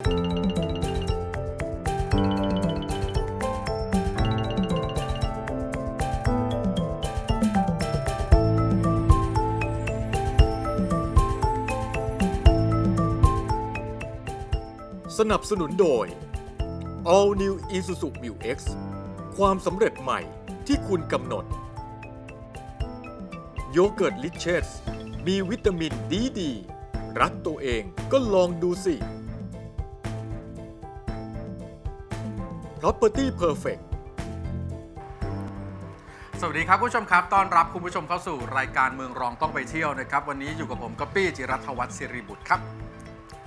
สนับสนุนโดย All New Isuzu Mu X ความสำเร็จใหม่ที่คุณกำหนด โยเกิร์ตลิเชสมีวิตามินดีดี รักตัวเองก็ลองดูสิ Property Perfect สวัสดีครับคุณผู้ชมครับ ต้อนรับคุณผู้ชมเข้าสู่รายการเมืองรองต้องไปเที่ยวนะครับ วันนี้อยู่กับผมก๊อปปี้จิรัตวัฒน์สิริบุตรครับ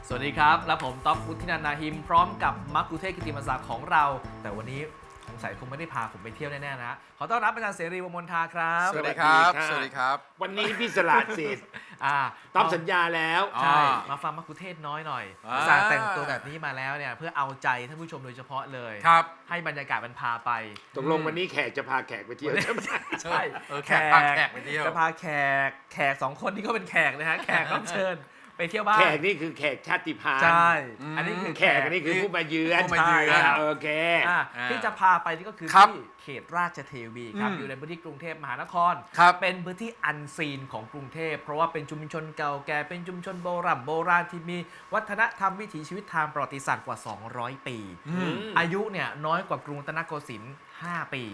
สวัสดีครับ และผมต๊อบวุฒินันท์นาหิม พร้อมกับมักคุเทศกิติมศักดิ์ของเรา แต่วันนี้สงสัยคงไม่ได้พาผมไปเที่ยวแน่ๆนะ ขอต้อนรับอาจารย์เสรีวงศ์มนทาครับ สวัสดีครับ สวัสดีค่ะสวัสดีครับ วันนี้พี่สละสิทธิ์ อ่าตามสัญญาแล้วใช่อ่ามาฟังมักคุเทศน้อยหน่อยอ่าสร้างแต่งตัวแบบนี้มาแล้วเนี่ยเพื่อเอาใจท่านผู้ชมโดยเฉพาะเลย ครับ ให้บรรยากาศมันพาไป ตกลงวันนี้แขกจะพาแขกไปเที่ยวใช่ไหม ใช่เออแขกพาแขกไปเที่ยว จะพาแขก แขกสองคนนี่ก็เป็นแขกนะฮะ แขกรับเชิญ ไปเที่ยวบ้านแขกนี่คือแขกชาติพันธุ์ใช่อืมอันนี้คือแขกอันนี้คือผู้มาเยือนผู้มาเยือน ใช่โอเค อะอ่าที่จะพาไปนี่ก็คือครับที่เขตราชเทวีครับอืม อยู่ในพื้นที่กรุงเทพมหานคร ครับ เป็นพื้นที่อันซีนของกรุงเทพ เพราะว่าเป็นชุมชนเก่าแก่เป็นชุมชนโบราณโบราณที่มีวัฒนธรรมวิถีชีวิตทางประวัติศาสตร์กว่า 200 ปี อืม อายุเนี่ยน้อยกว่ากรุงรัตนโกสินทร์5ปี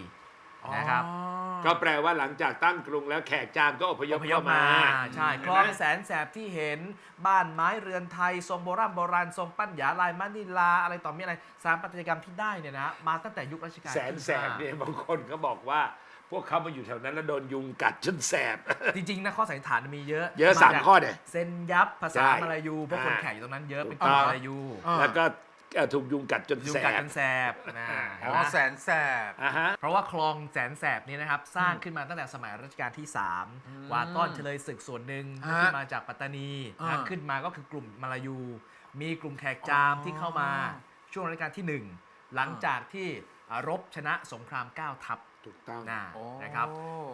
นะครับ อ๋อ ก็แปลว่าหลังจากตั้งกรุงแล้วแขกจามก็อพยอพพยเข้าพมามาใช่คลองแสนแสบที่เห็นบ้านไม้เรือนไทย ทรงโบราณโบราณทรงปั้นหยาลายมะนิลา อะไรต่อมีอะไรสถารปัตยกรรมที่ได้เนี่ยนะมาตั้งแต่ยุครัชกาลแสนที่แสบห้าเนี่ยบางคนก็บอกว่า พวกเขามาอยู่แถวนั้นแล้วโดนยุงกัดจนแสบ จริงๆนะข้อสันนิษฐานมีเยอะเยอะจกสามข้อเนี่ยเซนยับภาษาใช่มาลายูเพราะคนอ่าแขกอยู่ตรงนั้นเยอะเป็นถูคกนต้องมาลายู อ่า แล้วก็ เอ่อถูกยุงกัดจนยุงแสกัดบ กันแสบนะอ๋อ๋ออแสนแสบ อ่าฮะ เพราะว่าคลองแสนแสบนี้นะครับ สร้างขึ้นมาตั้งแต่สมัยรัชกาลที่ 3 วาต้อนเฉลยศึกส่วนหนึ่งฮะที่มาจากปัตตานีอ่านะขึ้นมาก็คือกลุ่มมาลายู มีกลุ่มแขกจามอ๋อที่เข้ามาช่วงรัชกาลที่ 1 หลังจากที่อ่ารบชนะสงคราม 9 ทัพถูกต้อง นะโอ้นะครับ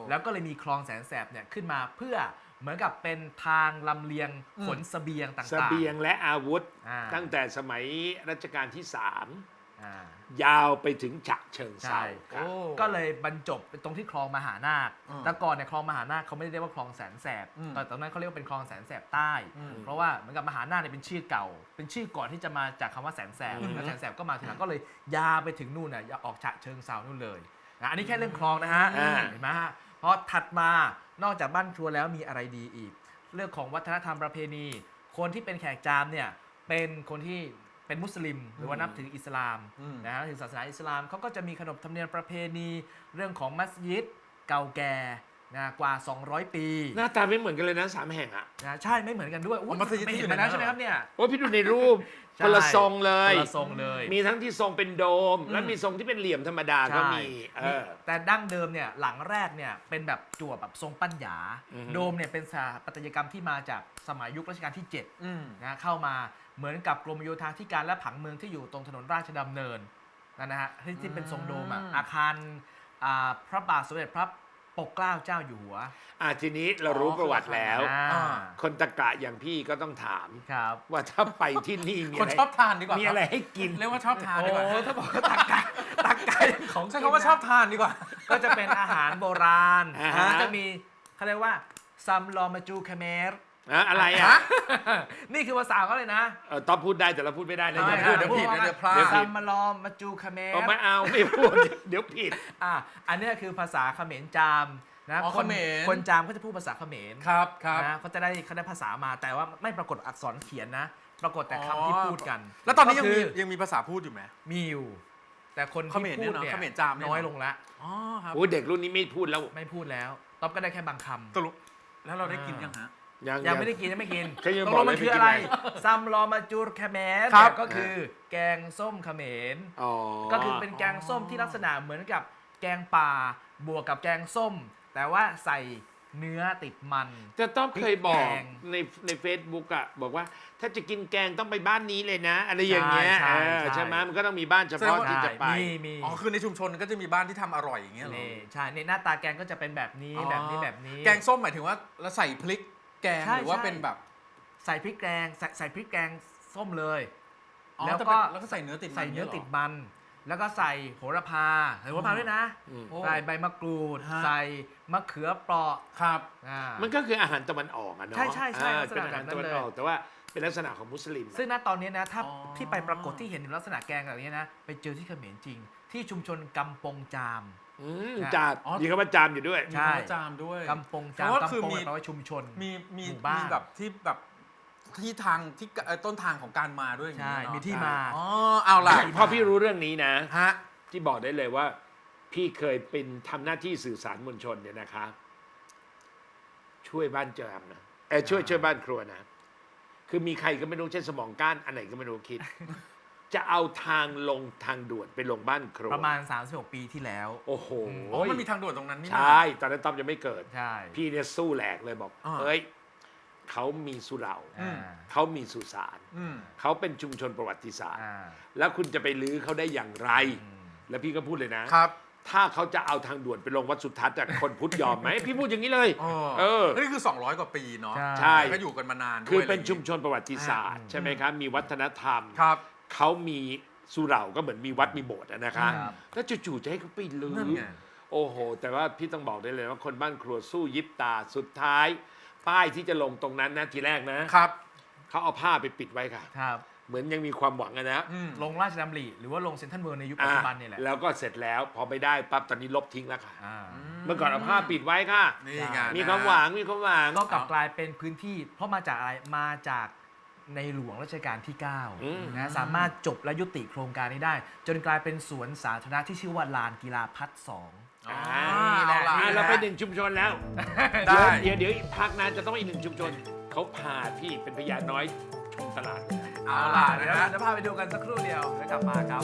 แล้วก็เลยมีคลองแสนแสบเนี่ยขึ้นมาเพื่อ เหมือนกับเป็นทางลำเลียงขนเสบียงต่างๆเสบียงและอาวุธอ่าตั้งแต่สมัยรัชกาลที่สามอ่ายาวไปถึงฉะเชิงใช่เซาครับก็เลยบรรจบเป็นตรงที่คลองมหานาคอืมแต่ก่อนเนี่ยคลองมหานาคเขาไม่ได้เรียกว่าคลองแสนแสบอืมแต่ตอนนั้นเขาเรียกว่าเป็นคลองแสนแสบใต้อืมเพราะว่าเหมือนกับมหานาคเนี่ยเป็นชื่อเก่า เป็นชื่อก่อนที่จะมาจากคำว่าแสนแสบอืมแล้วแสนแสบก็มาทีหลังก็เลยยาวไปถึงนู่นน่ะออกฉะเชิงเซานู่นเลยนะอันนี้แค่เรื่องคลองนะฮะอ่าเห็นไหมฮะ พอถัดมานอกจากบ้านครัวแล้วมีอะไรดีอีก เรื่องของวัฒนธรรมประเพณี คนที่เป็นแขกจามเนี่ยเป็นคนที่เป็นมุสลิม หรือว่านับถืออิสลามอืม นะฮะถือศาสนาอิสลามเขาก็จะมีขนบธรรมเนียมประเพณี เรื่องของมัสยิด เก่าแก่ นะกว่า 200 ปีหน้าตาไม่เหมือนกันเลยนะสามแห่งอะนะใช่ไม่เหมือนกันด้วยอุ๊ยอ๋อมัสยิดไม่ที่เห็อยู่นมาแล้วในนั้นใช่ไหมครับเนี่ยโอ้ยพี่ดูในรูปใช่ คนละทรงเลยคนละทรงเลย มีทั้งที่ทรงเป็นโดม และมีทรงที่เป็นเหลี่ยมธรรมดาก็มีใช่เออแต่ดั้งเดิมเนี่ยหลังแรกเนี่ยเป็นแบบจั่วแบบทรงปั้นหยาอือฮึ โดมเนี่ยเป็นสถาปัตยกรรมที่มาจากสมัยยุครัชกาลที่7อืมนะเข้ามาเหมือนกับกรมโยธาธิการและผังเมืองที่อยู่ตรงถนนราชดำเนินนั่นนะฮะที่ที่เป็นทรงโดมอะอืม อาคารอ่าพระบาทสมเด็จพระ ปกเกล้าเจ้าอยู่หัว อะทีนี้เรารู้อ๋อประวัติแล้วอ่าอ่า คนตะกะอย่างพี่ก็ต้องถาม ครับ ว่าถ้าไปที่นี่มีคนอะไรชอบทานดีกว่ามีอะไรให้กิน เรียกว่าชอบทานดีกว่าโอ้ถ้าบอกว่าตักไก่ตักไก่ของใช้คำว่าชอบทานดีกว่า ก็จะเป็นอาหารโบราณอ่าฮะนะจะมีเขาเรียกว่าซัมลอมาจูคาเมร อะอะไรอะนี่คือภาษาเขาเลยนะเออต้องพูดได้แต่เราพูดไม่ได้นะไม่อย่าได้พูดเดี๋เดี๋ยยววผิผิดดเดี๋ยวพลาดซัมมาลอมาจูคาเมรเอาไม่เอาไม่พูดเดี๋ยวผิดอะอันเนี้ยคือภาษาเขมรจามนะอ๋อคนเขมรคนจามเขาจะพูดภาษาเขมรครับครับนะเขาจะได้เขาได้ภาษามาแต่ว่าไม่ปรากฏอักษรเขียนนะ ปรากฏแต่คำที่พูดกัน แล้วตอนนี้ยังก็มีคือยังมีภาษาพูดอยู่ไหมมีอยู่แต่คนเขมที่รพูดเนี่ยเนี่ยเขมรจามเนี่ยน้อยลงละอ๋อครับโอ้ยเด็กรุ่นนี้ไม่พูดแล้วไม่พูดแล้วต๊อบก็ได้แค่บางคำตกลงแล้วเราได้กินยังฮะ ยังยังไม่ได้กินยังไม่กินเขายังตกบลอกงมันเลยคือไม่กินอะไรอะไรซัมลอมาจูรคาเมรครับ เนี่ยก็คือแกงส้มเขมร อ๋อ ก็คือเป็นแกงส้มที่ลักษณะเหมือนกับแกงป่าบวกกับแกงส้ม แต่ว่าใส่เนื้อติดมัน จะต้องเคยบอกพริกแกงในในเฟซบุ๊กอะบอกว่า ถ้าจะกินแกงต้องไปบ้านนี้เลยนะ อะไรอย่างเงี้ยใช่เออใช่ ใช่ไหมมันก็ต้องมีบ้านเฉพาะแสดงว่าที่จะไป มีมีอ๋อคือในชุมชนก็จะมีบ้านที่ทำอร่อยอย่างเงี้ยเหรอนี่ใช่ในหน้าตาแกงก็จะเป็นแบบนี้อ๋อแบบนี้แบบนี้ แกงส้มหมายถึงว่าเราใส่พริก แกงใช่หรือว่าใช่ เป็นแบบใส่พริกแกงใส่ใส่พริกแกงส้มเลย อ๋อแล้วแต่ก็เป็นแล้วก็ใส่เนื้อติดมันใส่เนื้อเนี่ยเหรอติดมัน แล้วก็ใส่โหระพาใส่โหระพาด้วยนะ อืม โอ้ ใส่ใบมะกรูด ฮะ ใส่มะเขือเปราะครับ อ่า มันก็คืออาหารตะวันออกอะเนาะใช่ใช่ใช่อ่าลักษณะเป็นอาหารแบบนั้นตะวันเลยออก แต่ว่าเป็นลักษณะของมุสลิมอะ ซึ่งณตอนนี้นะถ้าอ๋อ ที่ไปปรากฏที่เห็นลักษณะแกงแบบนี้นะ ไปเจอที่เขมรจริง ที่ชุมชนกำปงจาม อืมใช่จามอ๋อ มีคำว่าจามอยู่ด้วยใช่มีข้าวจามด้วย กำปงจามเพราะว่าคืกำอปงมี แปลว่าชุมชน มีมีหมู่บ้าน มีแบบที่แบบที่ทางที่เอ่อต้นทางของการมาด้วยอย่างใช่เงี้ยเนอะมีที่มา อ๋อเอาล่ะ พอพี่รู้เรื่องนี้นะ ฮะ ที่บอกได้เลยว่า พี่เคยเป็นทำหน้าที่สื่อสารมวลชนเนี่ยนะคะ ช่วยบ้านเจามนะเออช่วยอ่าช่วยบ้านครัวนะ คือมีใครก็ไม่รู้เช่นสมองก้านอันไหนก็ไม่รู้คิด จะเอาทางลงทางด่วนไปลงบ้านครัวประมาณ 36 ปีที่แล้วโอ้โหอ๋อมันมีทางด่วนตรงนั้นนี่นะใช่ตอนนั้นต้อมยังไม่เกิด ใช่ พี่เนี่ยสู้แหลกเลยบอกอ่า เฮ้ยเขามีสุเหร่าอ่าเขามีสุสานอืมเขาเป็นชุมชนประวัติศาสตร์ อ่าแล้วคุณจะไปลื้อเขาได้อย่างไร อืมแล้วพี่ก็พูดเลยนะ ครับถ้าเขาจะเอาทางด่วนไปลงวัดสุทัศน์อะคนพุทธยอมไหม พี่พูดอย่างนี้เลย อ๋อเออ นี่คือ 200 กว่าปีเนาะใช่ใช่ก็อยู่กันมานานด้วยคือเป็นะไรย่างงี้ชุมชนประวัติศาสตร์อ่าใช่ไหมครับ มีวัฒนธรรม ครับ เขามีสุเหร่าก็เหมือนมีวัดมีโบสถ์อะนะคะครับ แล้วจู่ๆจะให้เขาไปลื้นั่นอ ไง โอ้โห แต่ว่าพี่ต้องบอกได้เลยว่าคนบ้านครัวสู้ยิบตาสุดท้าย ป้ายที่จะลงตรงนั้นนะทีแรกนะ ครับเขาเอาผ้าไปปิดไว้ค่ะ ครับเหมือนยังมีความหวังอะนะอืมลงราชดำริหรือว่าลงเซ็นทรัลเวิลด์ในยุคปัจจุบันนี่แหละแล้วก็เสร็จแล้วพอไม่ได้ปั๊บตอนนี้ลบทิ้งแล้วค่ะ อ่า เมื่อก่อนเอาผ้าปิดไว้ค่ะ นี่ไงมีความหวังมีความหวัง ก็กลับกลายเป็นพื้นที่ เพราะมาจากอะไรมาจาก ในหลวงรัชกาลที่อืม9นะสามารถจบและยุติโครงการนี้ได้ จนกลายเป็นสวนสาธารณะที่ชื่อว่าลานกีฬาพัฒน์สองอ๋ออ่าเอาล่ะ อะเราไปหนึ่งชุมชนแล้วได้ เดี๋ยวเดี๋ยวอีกพักนานจะต้องอีกหนึ่งชุมชนเขาพาพี่เป็นพญาน้อยชมตลาด เอาล่ะเดี๋นะยวฮะเดี๋ยวพาไปดูกันสักครู่เดียวแล้วกลับมาครับ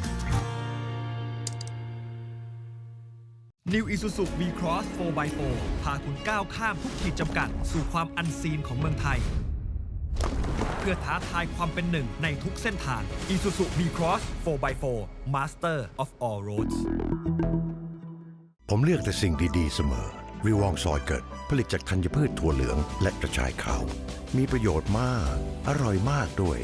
New Isuzu V-Cross 4x4 พาคุณก้าวข้ามทุกขีดจำกัด สู่ความอันซีนของเมืองไทย เพื่อท้าทายความเป็นหนึ่งในทุกเส้นทาง Isuzu V-Cross 4x4 Master of all roads ผมเลือกแต่สิ่งดีๆเสมอ วิวองซอยเกิด ผลิตจากธัญพืชถั่วเหลืองและกระชายขาว มีประโยชน์มาก อร่อยมากด้วย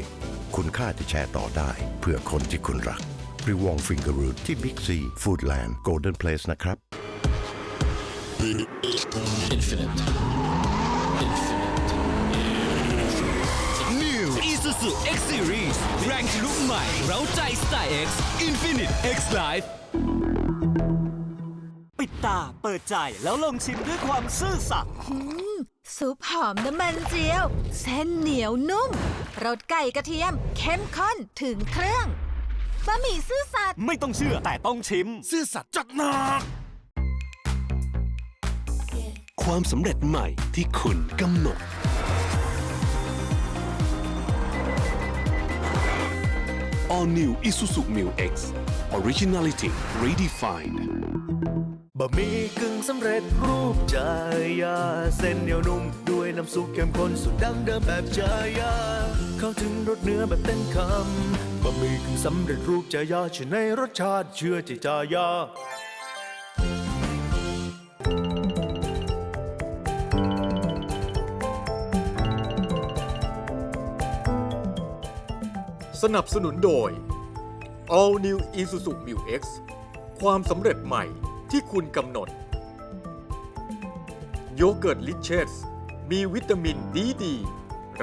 คุณค่าที่แชร์ต่อได้ เพื่อคนที่คุณรัก วิวองฟิงเกอร์รูทที่บิ๊กซีฟู้ดแลนด์โกลเด้นเพลสนะครับ New Isuzu X Series แรงทะลุใหม่เร้าใจสไตล์ X Infinite X Life ปิดตาเปิดใจแล้วลองชิมด้วยความซื่อสัตย์ซุปหอมน้ำมันเจียว เส้นเหนียวนุ่มรสไก่กระเทียม เข้มข้นถึงเครื่อง บะหมี่ซื่อสัตย์ไม่ต้องเชื่อแต่ต้องชิม ซื่อสัตย์จัดหนัก ความสำเร็จใหม่ที่คุณกำหนด All New Isuzu Mu X Originality Redefined บะหมี่กึ่งสำเร็จรูปจายา เส้นเหนียวนุ่ม ด้วยน้ำซุปเข้มข้นสูตรดั้งเดิมแบบจายา เข้าถึงรสเนื้อแบบเต็มคำบะหมี่กึ่งสำเร็จรูปจายาชื่อในรสชาติเชื่อใจจายาสนับสนุนโดย All New Isuzu Mu X ความสำเร็จใหม่ที่คุณกำหนด โยเกิร์ตลิเชสมีวิตามินดีดี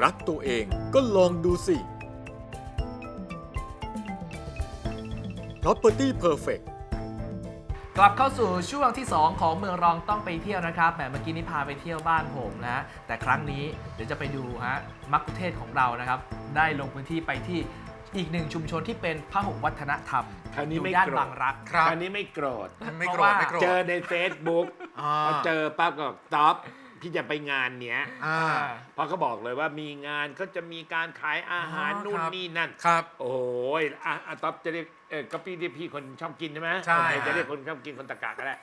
รักตัวเองก็ลองดูสิ Property Perfect กลับเข้าสู่ช่วงที่ 2 ของเมืองรองต้องไปเที่ยวนะครับแหมเมื่อกี้นี้พาไปเที่ยวบ้านผมนะแต่ครั้งนี้เดี๋ยวจะไปดูฮะมักคุเทศก์ของเรานะครับ ได้ลงพื้นที่ไปที่อีกหนึ่งชุมชนที่เป็นพหุวัฒนธรรมคราวนี้อยู่ไม่ย่านโกรธ บางรัก ครับคราวนี้ไม่โกรธ ไม่โกรเพราะธว่าไม่โกรธ เจอใน Facebook อ่าพอเจอปั๊บก็ต๊อป พี่จะไปงานเนี้ยอ่า เพราะเขาบอกเลยว่ามีงานก็จะมีการขายอาหารอ๋อนู่นครับ นี่นั่น ครับ โอ้ยอะอะต๊อปจะเรียกเออก็พี่ที่พี่คนชอบกินใช่ไหมใช่โอเคฮะ จะเรียกคนชอบกินคนตะกะก็ได้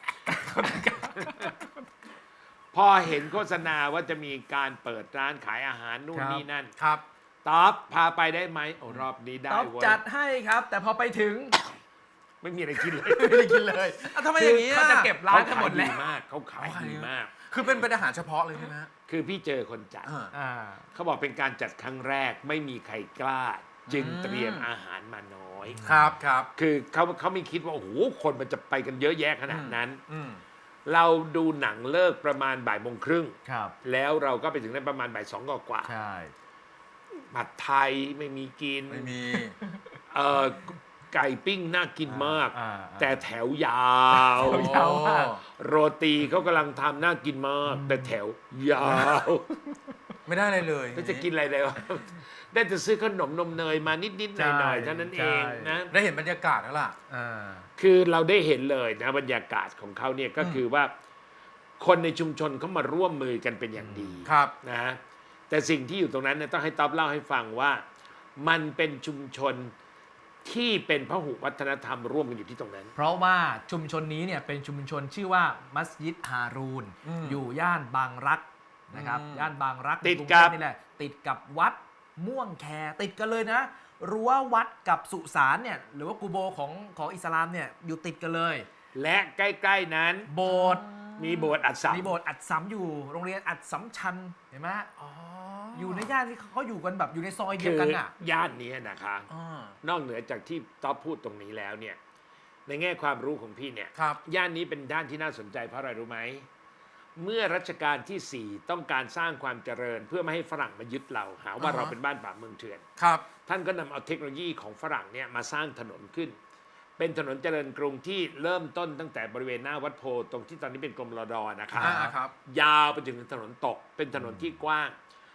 พอเห็นโฆษณาว่าจะมีการเปิดร้านขายอาหารนู่นครับนี่นั่นครับ ต๊อปพาไปได้ไหมโอ้รอบนี้ได้ต๊อบเว้ยจัดให้ครับ แต่พอไปถึงไม่มีอะไรกินเลยไม่ได้กินเลย อะทำไมอย่างนี้เขาอะจะเก็บร้านกันหมดแล้วเขาขายมากเขาขายเขาขายดีดีมาก คือเป็นเป็นอาหารเฉพาะเลยใช่ไหมฮะคือพี่เจอคนจัด อ่า อ่า เขาบอกเป็นการจัดครั้งแรกไม่มีใครกล้า จึงอืม เตรียมอาหารมาน้อย ครับครับ คือเขาเขาไม่คิดว่าโอ้โหคนมันจะไปกันเยอะแยะขนาดนั้น อืม เราดูหนังเลิกประมาณบ่ายโมงครึ่ง ครับ แล้วเราก็ไปถึงได้ประมาณบ่ายสองกว่าใช่ ๆผัดไทยไม่มีกินไม่มี เอ่อ ไก่ปิ้งน่ากินมากอ่า แต่แถวยาว แถวยาวมาก โรตีเขากำลังทำน่ากินมาก แต่แถวยาวไม่ได้อะไรเลยแล้วจะกินอะไรเลยวะได้แต่ซื้อขนมนมเนยมานิดๆหน่อยๆเท่านั้นเองนะ ได้เห็นบรรยากาศแล้วล่ะ อ่า คือเราได้เห็นเลยนะบรรยากาศของเขาเนี่ยก็คือว่า คนในชุมชนเขามาร่วมมือกันเป็นอย่างดีครับ นะฮะแต่สิ่งที่อยู่ตรงนั้นเนี่ยต้องให้ต๊อบเล่าให้ฟังว่า มันเป็นชุมชน ที่เป็นพหุวัฒนธรรมร่วมกันอยู่ที่ตรงนั้น เพราะว่าชุมชนนี้เนี่ยเป็นชุมชนชื่อว่ามัสยิดฮารูนอืมอยู่ย่านบางรักนะครับ อืมย่านบางรักติดในรุงกับเทพนี่แหละติดกับวัดม่วงแคติดกันเลยนะรั้ววัดกับสุสานเนี่ยหรือว่ากูโบของของอิสลามเนี่ยอยู่ติดกันเลย และใกล้ ๆนั้น โบสถ์ มีโบสถ์อัดสัมมีโบสถ์อัดสัมอยู่โรงเรียนอัดสัมชันเห็นไหมอ๋ออยู่ในย่านที่เขาอยู่กันแบบอยู่ในซอยเดียคืวอกันอะย่านนี้นะคะอ่านอกเหนือจากที่ต๊อบพูดตรงนี้แล้วเนี่ย ในแง่ความรู้ของพี่เนี่ยครับย่านนี้เป็นย่านที่น่าสนใจเพราะอะไรรู้ไหมเมื่อรัชกาลที่ 4 ต้องการสร้างความเจริญ เพื่อไม่ให้ฝรั่งมายึดเราหาว่าอ่าฮะเราเป็นบ้านป่าเมืองเถื่อนครับ ท่านก็นำเอาเทคโนโลยีของฝรั่งเนี่ยมาสร้างถนนขึ้น เป็นถนนเจริญกรุงที่เริ่มต้นตั้งแต่บริเวณหน้าวัดโพธิ์ตรงที่ตอนนี้เป็นกรมรอดอนะครับอ่าครับ ยาวไปถึงถนนตกเป็นถนนที่กว้าง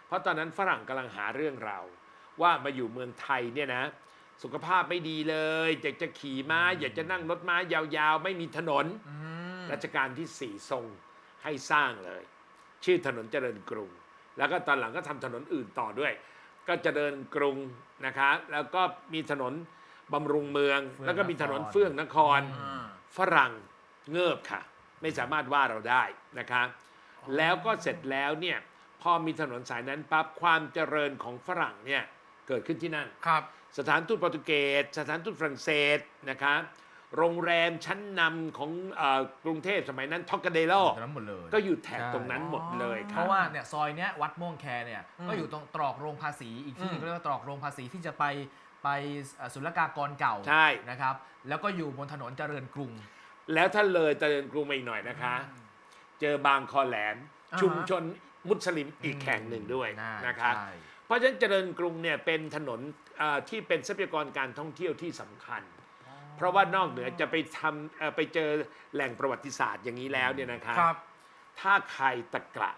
เพราะตอนนั้นฝรั่งกำลังหาเรื่องเรา ว่ามาอยู่เมืองไทยเนี่ยนะ สุขภาพไม่ดีเลยอยากจะขี่ม้า อยากจะนั่งรถม้ายาวๆ ไม่มีถนน อืมรัชกาลที่สี่ทรงให้สร้างเลย ชื่อถนนเจริญกรุง แล้วก็ตอนหลังก็ทำถนนอื่นต่อด้วย ก็เจริญกรุงนะคะ แล้วก็มีถนน บำรุงเมืองเฟื่อง แล้วก็มีถนนนครเฟื่องนครอ่าฝรั่งเงิบค่ะ ไม่สามารถว่าเราได้นะคะ แล้วก็เสร็จแล้วเนี่ยพอมีถนนสายนั้นปั๊บความเจริญของฝรั่งเนี่ยเกิดขึ้นที่นั่น ครับ สถานทูตโปรตุเกส สถานทูตฝรั่งเศสนะคะโรงแรมชั้นนำของเออกรุงเทพสมัยนั้นท็อกกาเดโลตรงนั้นหมดเลย ก็อยู่แถบตรงนั้นหมดเลยคเพรับ ราะว่าเนี่ยซอยเนี้ยวัดม่วงแคเนี่ยอืมก็อยู่ตรงตรอกโรงภาษีอีกที่หนึงอืม ก็เรียกว่าตรอกโรงภาษีที่จะไป ไปเอ่อศุลกากรเก่าใช่ นะครับ แล้วก็อยู่บนถนนเจริญกรุง แล้วถ้าเลยเจริญกรุงมาอีกหน่อยนะคะ เจอบางคอแหลมอ่าฮะ ชุมชนมุสลิมอีกแห่งหนึ่งด้วยน่านะคะ ใช่ เพราะฉะนั้นเจริญกรุงเนี่ยเป็นถนนเอ่อที่เป็นทรัพยากรการท่องเที่ยวที่สำคัญ เพราะว่านอกเหนือจะไปทำเอ่อไปเจอแหล่งประวัติศาสตร์อย่างนี้แล้วเนี่ยนะคะ ครับ ถ้าใครตะกระ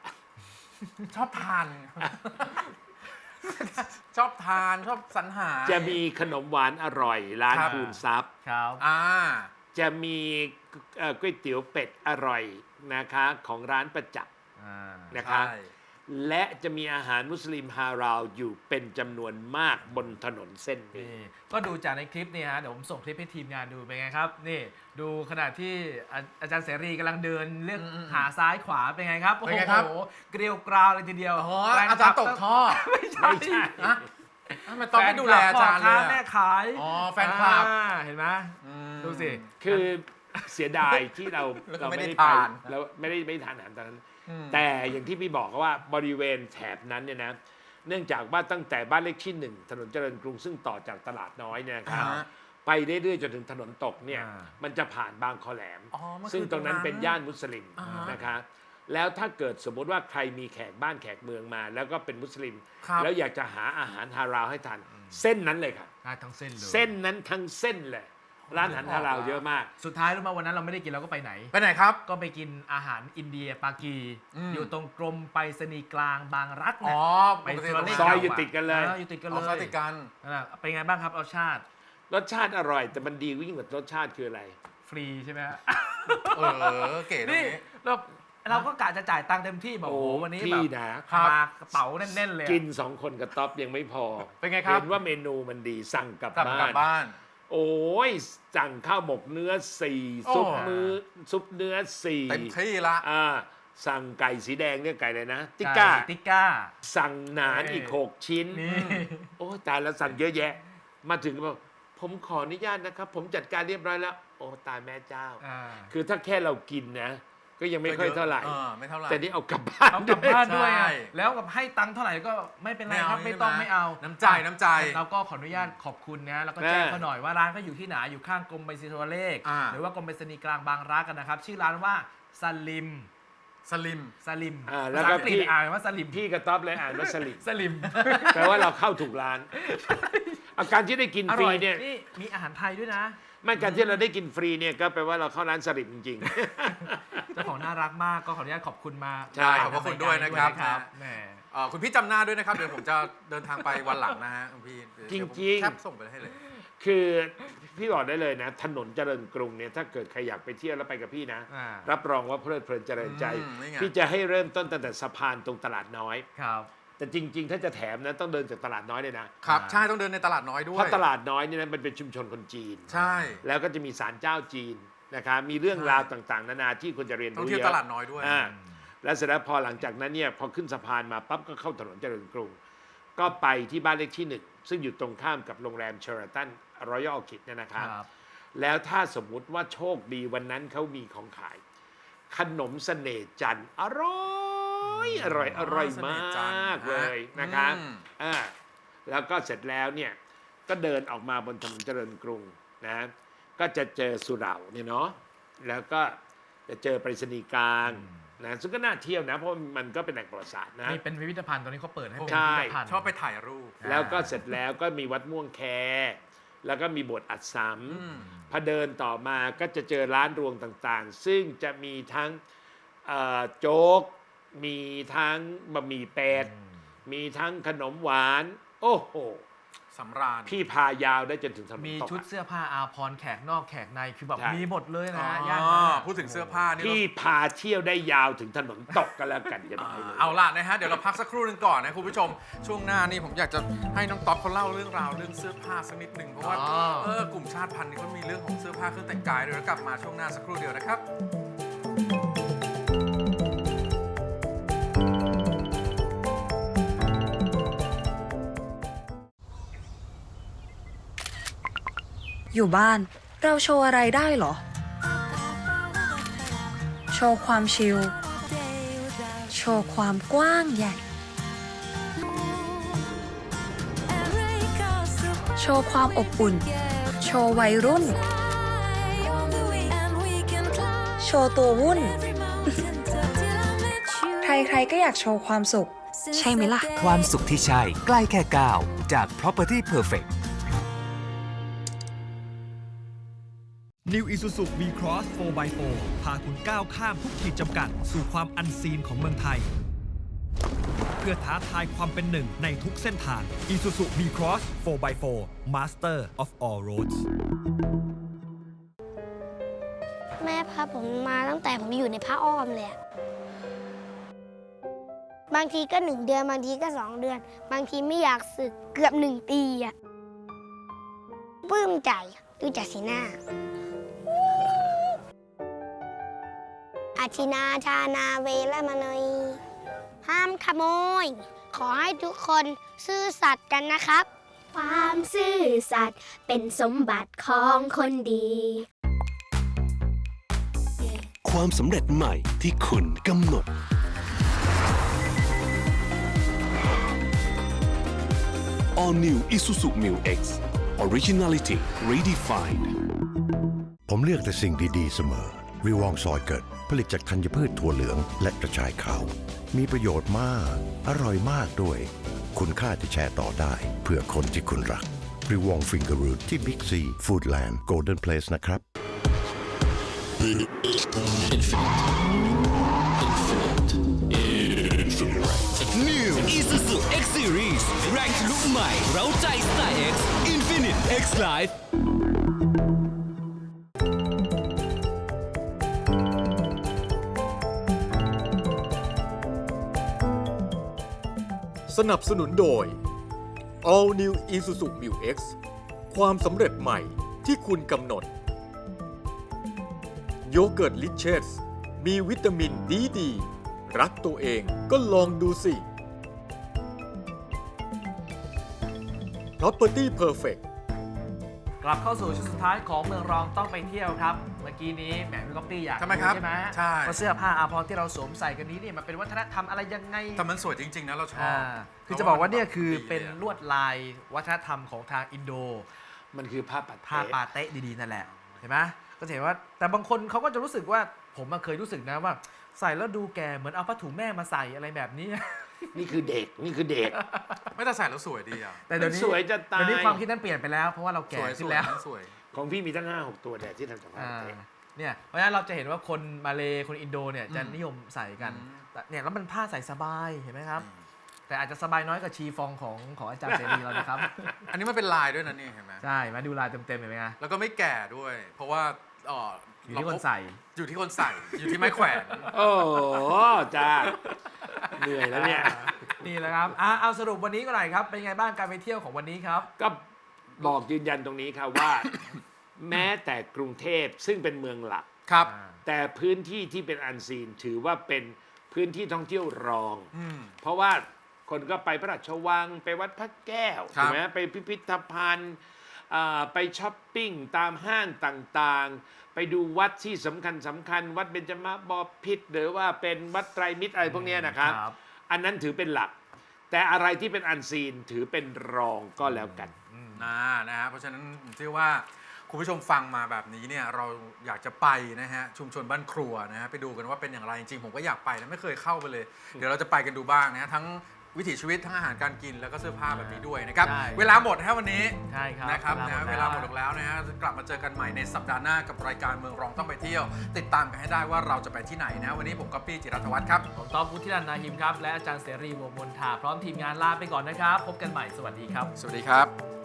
ชอบทาน ชอบทานชอบสรรหา จะมีขนมหวานอร่อยร้านครับ คูณทรัพย์ครับ อ่า จะมีเอ่อก๋วยเตี๋ยวเป็ดอร่อยนะคะของร้านประจักษ์อ่า นะคะ ใช่ และจะมีอาหารมุสลิมฮาราวอยู่เป็นจำนวนมากบนถนนเส้นนี้ นี่ก็ดูจากในคลิปนี่ฮะเดี๋ยวผมส่งคลิปให้ทีมงานดูเป็นไงครับ นี่ดูขณะที่อาอาจารย์เสรีกำลังเดินเลือกอืมอืมหาซ้ายขวาเป็นไงครับเป็นไงครับ โอ้โหเกลียวกราวเลยทีเดียวอ๋อแฟนอาคจารบย์ตกท่อไม่ใช่ไม่ใช่ฮะทำไมต้องไม่ดูแลอาจารย์เลแฟยนคบพ่อค้าแม่อะขายอ๋อแฟนคลับอ่าเห็นไหมอืมดูสิ คือเสียดายที่เราแล้วก็เราไม่ไม่ได้ได้ไปทาน แล้วไม่ได้ไม่ได้ทานอาหารตอนนั้นอืม แต่อย่างที่พี่บอกว่าบริเวณแถบนั้นเนี่ยนะเนื่องจากว่าตั้งแต่บ้านเลขที่หนึ่งถนนเจริญกรุงซึ่งต่อจากตลาดน้อยเนี่ยนะครับ อ่าฮะไปเรื่อยๆจนถึงถนนตกเนี่ยอ่ามันจะผ่านบางคอแหลม อ๋อมันคือซึ่งตรงนั้นตรงนั้นเป็นย่านมุสลิมอ่าฮะนะคะแล้วถ้าเกิดสมมุติว่าใครมีแขกบ้านแขกเมืองมา แล้วก็เป็นมุสลิม ครับ แล้วอยากจะหาอาหารฮาราวให้ทาน เส้นนั้นเลยค่ะ ได้ทั้งเส้นเลย เส้นนั้นทั้งเส้นเลย ร้านอาหารฮาลาลเยอะมาก สุดท้ายรู้ไหมาวันนั้นเราไม่ได้กินเราก็ไปไหน ไปไหนครับ ก็ไปกินอาหารอินเดียปากี อืม อยู่ตรงกรมไปรษณีย์กลางบางรักอ๋นะ อไปปกติสุรเลขซอยเก่าอยู่ติดกันเลยอ่าอยู่ติดกันเลเอายซอยติดกันนั่นแหละเป็นไงบ้างครับรสชาติรสชาติอร่อย แต่มันดียิ่งกว่ารสชาติคืออะไร ฟรีใช่ไหมฮะ เออเก๋ตรงนี่นี้ เราเราก็กะจะจ่ายตังค์เต็มที่บอกโอ้โอ้โหวันนี้พี่แบบนะมากระเป๋าแน่นๆเลยอะกินสองคนกับท็อปยังไม่พอเป็นไงครับ เห็นว่าเมนูมันดีสั่งกลับกลับบ้ากลับนบ้าน โอ้ยสั่งข้าวหมกเนื้อสี่โอ้ซุปมือซุปเนื้อสี่เต็มที่ละอ่าสั่งไก่สีแดงเนี่ยไก่เลยนะ ติก้าติก้า สั่งหนานเอ้ยอีกหกชิ้นนี่โอ้ตายแล้วสั่งเยอะแยะ มาถึงก็บอกผมขออนุญาตนะครับ ผมจัดการเรียบร้อยแล้ว โอ้ตายแม่เจ้าอ่าคือถ้าแค่เรากินนะ ก็ยังไม่ค่อยเท่าไหร่ ออไม่เท่าไหร่ แต่นี่เอากลับบ้านเอากลับบ้านด้วยใช่ อะแล้วกับให้ตังค์เท่าไหร่ก็ไม่เป็นไรครับไม่ไม่เอาต้องใช่ไหมไม่เอาน้ำใจน้ำใจ เราก็ขออนุญาตขอบคุณนะแล้วก็แจ้งแน่เขาหน่อยว่าร้านเขาอยู่ที่ไหนอยู่ข้างกรมไปรษณีย์โทรเลข อ่า หรือว่ากรมไปรษณีย์กลางบางรักกันนะครับ ชื่อร้านว่าสลิม สลิม สลิมอ่าภาแล้วษาก็อังกฤษพี่ อ่านว่าสลิมพี่กับต๊อบเลยอ่านว่าสลิดสลิม แปลว่าเราเข้าถูกร้าน อาการที่ได้กินอฟรีร่อยเนี่ย นี่มีอาหารไทยด้วยนะ ไม่การที่เราได้กินฟรีเนี่ยก็แปลว่าเราเข้าร้านสลิดจริง เจ้าของน่ารักมากก็ขออนุญาตขอบคุณมาใช่ ขอบพระคุณด้วยนะครับ แหมเอ่อคุณพี่จำหน้าด้วยนะครับ เดี๋ยวผมจะเดินทางไปวันหลังนะฮะคุณพี่เดี๋ยวจริงๆเดี๋ยวผมแคปส่งไปให้เลย คือพี่บอกได้เลยนะ ถนนเจริญกรุงเนี่ยถ้าเกิดใครอยากไปเที่ยวแล้วไปกับพี่นะ อ่ารับรองว่าเพลิดเพลินเจริญใจ อืมนี่ไง พี่จะให้เริ่มต้นตั้งแต่สะพานตรงตลาดน้อย ครับ แต่จริง ๆ ถ้าจะแถมนะต้องเดินจากตลาดน้อยเลยนะครับใช่ ต้องเดินในตลาดน้อยด้วเพยราะตลาดน้อยเนี่ยนะมันเป็นชุมชนคนจีน ใช่ แล้วก็จะมีศาลเจ้าจีนนะคะมีเรื่องราวต่างๆ นานาที่ควรจะเรียนต้องรู้เที่ยวเยอะตลาดน้อยด้วย อ่าแล้วเสร็จแล้วพอหลังจากนั้นเนี่ยพอขึ้นสะพานมาปั๊บก็เข้าถนนเจริญกรุง ก็ไปที่บ้านเลขที่หนึ่งซึ่งอยู่ตรงข้ามกับโรงแรมเชอร์ตัน รอยัลคิดเนี่ยนะครับ ครับ แล้วถ้าสมมุติว่าโชคดีวันนั้นเขามีของขาย ขนมเสน่ห์จันทร์อร่อยอร่อยอร่อยเสน่มาห์จันทร์กเลยนะครับอืม อ่าแล้วก็เสร็จแล้วเนี่ยก็เดินออกมาบนถนนเจริญกรุงนะก็จะเจอสุเหร่าเนี่ยเนาะแล้วก็จะเจอไปรษณีย์กลางนะซึ่งก็น่าเที่ยวนะ เพราะมันก็เป็นแหล่งประวัติศาสตร์นะ นี่เป็นพิพิธภัณฑ์ตอนนี้เขาเปิดให้เป็นใช่ พิพิธภัณฑ์ ชอบไปถ่ายรูป แล้วก็เสร็จแล้วก็มีวัดม่วงแค แล้วก็มีโบสถ์อัดสามอืมพอเดินต่อมาก็จะเจอร้านรวงต่างๆ ซึ่งจะมีทั้งเอ่อโจ๊ก มีทั้งบะหมี่เป็ด มีทั้งขนมหวาน โอ้โห สำราญพี่พายาวได้จนถึงถนนมีตกชุดอะเสื้อผ้าอาพรณ์แขกนอกแขกในคือแบบใช่มีหมดเลยอ๋นะอย่างนั้นน่ะ พูดถึงเสื้อผ้านี่พี่เราพาเที่ยวได้ยาวถึงถนนตกกันแล้วกันจะบอกให้เลย เอาล่ะนะฮะ เดี๋ยวเราพักสักครู่หนึงก่อนนะคุณผู้ชม ช่วงหน้านี่ผมอยากจะให้น้องต๊อปเขาเล่าเรื่องราวเรื่องเสื้อผ้าสักนิดหนึ่งเพราะว่าอ๋อ เออกลุ่มชาติพันธุ์นี่เขามีเรื่องของเสื้อผ้าเครื่องแต่งกายด้วยแล้วกลับมาช่วงหน้าสักครู่เดียวนะครับ อยู่บ้าน เราโชว์อะไรได้เหรอ โชว์ความชิล โชว์ความกว้างใหญ่ โชว์ความอบอุ่น โชว์วัยรุ่น โชว์ตัววุ่น ใครๆก็อยากโชว์ความสุข ใช่ไหมล่ะ ความสุขที่ใช่ ใกล้แค่ก้าวจาก Property Perfect New Isuzu V-Cross 4x4 พาคุณก้าวข้ามทุกขีดจำกัด สู่ความอันซีนของเมืองไทย เพื่อท้าทายความเป็นหนึ่งในทุกเส้นทาง Isuzu V-Cross 4x4 Master of all roads แม่พาผมมาตั้งแต่ผมอยู่ในผ้าอ้อมเลยอะบางทีก็หนึ่งเดือนบางทีก็สองเดือน บางทีไม่อยากสึกเกือบหนึ่งปีอะปลื้มใจดูจากสีหน้า อาชินาชานาเวละมานยห้ามขโมย ขอให้ทุกคนซื่อสัตย์กันนะครับ ความซื่อสัตย์เป็นสมบัติของคนดี ความสำเร็จใหม่ที่คุณกำหนด All New Isuzu Mu X Originality Redefined ผมเลือกแต่สิ่งดี ๆ เสมอ วิวองซอยเกิด ผลิตจากธัญพืชถั่วเหลืองและกระชายขาว มีประโยชน์มาก อร่อยมากด้วย คุณค่าที่แชร์ต่อได้ เพื่อคนที่คุณรักริวองฟิงเกอร์รูทที่บิ๊กซีฟู้ดแลนด์โกลเด้นเพลสนะครับ New Isuzu X Series แรงทะลุใหม่ เราใจสไตล์ X Infinite X Life นับสนุนโดย All New Isuzu Mu X ความสำเร็จใหม่ที่คุณกำหนด โยเกิร์ตลิเชสมีวิตามินดีดี รักตัวเองก็ลองดูสิ Property Perfect กลับเข้าสู่ช่วงสุดท้ายของเมืองรองต้องไปเที่ยวครับ เมื่อกี้นี้แหมพี่ก๊อปปี้อยากทำไมครับใช่ไหมใช่ ว่าเสื้อผ้าอาภรณ์ที่เราสวมใส่กันนี้เนี่ยมันเป็นวัฒนธรรมอะไรยังไงแต่มันสวยจริง ๆ นะเราชออ่าบคือจะบอกว่าเนี่ยคือดีลยะเป็นลวดลายวัฒนธรรมของทางอินโด มันคือผ้าปัดผ้าปาเตะดีๆนั่นแหละเห็นไหมก็จะเห็นว่าแต่บางคนเขาก็จะรู้สึกว่าผมอะเคยรู้สึกนะว่า ใส่แล้วดูแก่เหมือนเอาผ้าถุงแม่มาใส่อะไรแบบนี้ นี่คือเด็กนี่คือเด็ก ไม่แต่ใส่แล้วสวยดีอะ แต่เดี๋ยวนี้สวยจะตาย เดี๋ยวนี้ความคิดนั้นเปลี่ยนไปแล้ว เพราะว่าเราสแก่วยขึ้สนวยแล้วสวย ของพี่มีตั้งห้าหกตัวเนี่ยที่ทำจากผ้าอ่าปัดเตะเนี่ยเพราะฉะนั้นเราจะเห็นว่าคนมาเลคนอินโดเนี่ยจะอืมนิยมใส่กันอืม แต่เนี่ยแล้วมันผ้าใส่สบายเห็นไหมครับ แต่อาจจะสบายน้อยกว่าชีฟองของของอาจารย์เสรีเรานะครับ อันนี้มันเป็นลายด้วยนะนี่เห็นไหมใช่มาดูลายเต็มๆเห็นไหมฮะแล้วก็ไม่แก่ด้วย เพราะว่าเอ่ออยู่ที่คนใส่ อยู่ที่คนใส่ อยู่ที่ไม้แขวน โอ้จ้า เหนื่อยแล้วเนี่ย นี่แหละครับอะเอาสรุปวันนี้ก็หน่อยครับ เป็นไงบ้างการไปเที่ยวของวันนี้ครับ ก็บอกยืนยันตรงนี้ครับว่า แม้แต่กรุงเทพซึ่งเป็นเมืองหลัก ครับ แต่พื้นที่ที่เป็นอันซีนถือว่าเป็นพื้นที่ท่องเที่ยวรอง อืม เพราะว่าคนก็ไปพระราชวังไปวัดพระแก้วครับ ถูกไหมไปพิพิธภัณฑ์อ่า ไปช้อปปิ้งตามห้างต่างๆ ไปดูวัดที่สำคัญสำคัญ วัดเบญจมาบพิตรหรือว่าเป็นวัดไตรมิตรอะไรพวกเนี้ยนะครับ ครับอันนั้นถือเป็นหลัก แต่อะไรที่เป็นอันซีนถือเป็นรองก็แล้วกัน นะนะฮะเพราะฉะนั้นผมเชื่อว่าคุณผู้ชมฟังมาแบบนี้เนี่ยเราอยากจะไปนะฮะชุมชนบ้านครัวนะฮะไปดูกันว่าเป็นอย่างไรจริงๆผมก็อยากไปนะไม่เคยเข้าไปเลย เดี๋ยวเราจะไปกันดูบ้างนะฮะทั้ง วิถีชีวิตทั้งอาหารการกินแล้วก็เสื้อผ้าแบบนี้ด้วยนะครับ ใช่ เวลาหมดนะฮะวันนี้ ใช่ครับนะครับนะฮะเวลาหมดแล้ลงแล้วนะฮะกลับมาเจอกันใหม่ในสัปดาห์หน้ากับรายการเมืองรองต้องไปเที่ยว ติดตามกันให้ได้ว่าเราจะไปที่ไหนนะ วันนี้ผมก๊อปปี้จิรัตวัฒน์ครับ ผมต้อมพุทธิรันนาหิมครับ และอาจารย์เสรีวงศ์มนทาพร้อมทีมงานลาไปก่อนนะครับ พบกันใหม่ สวัสดีครับ สวัสดีครับ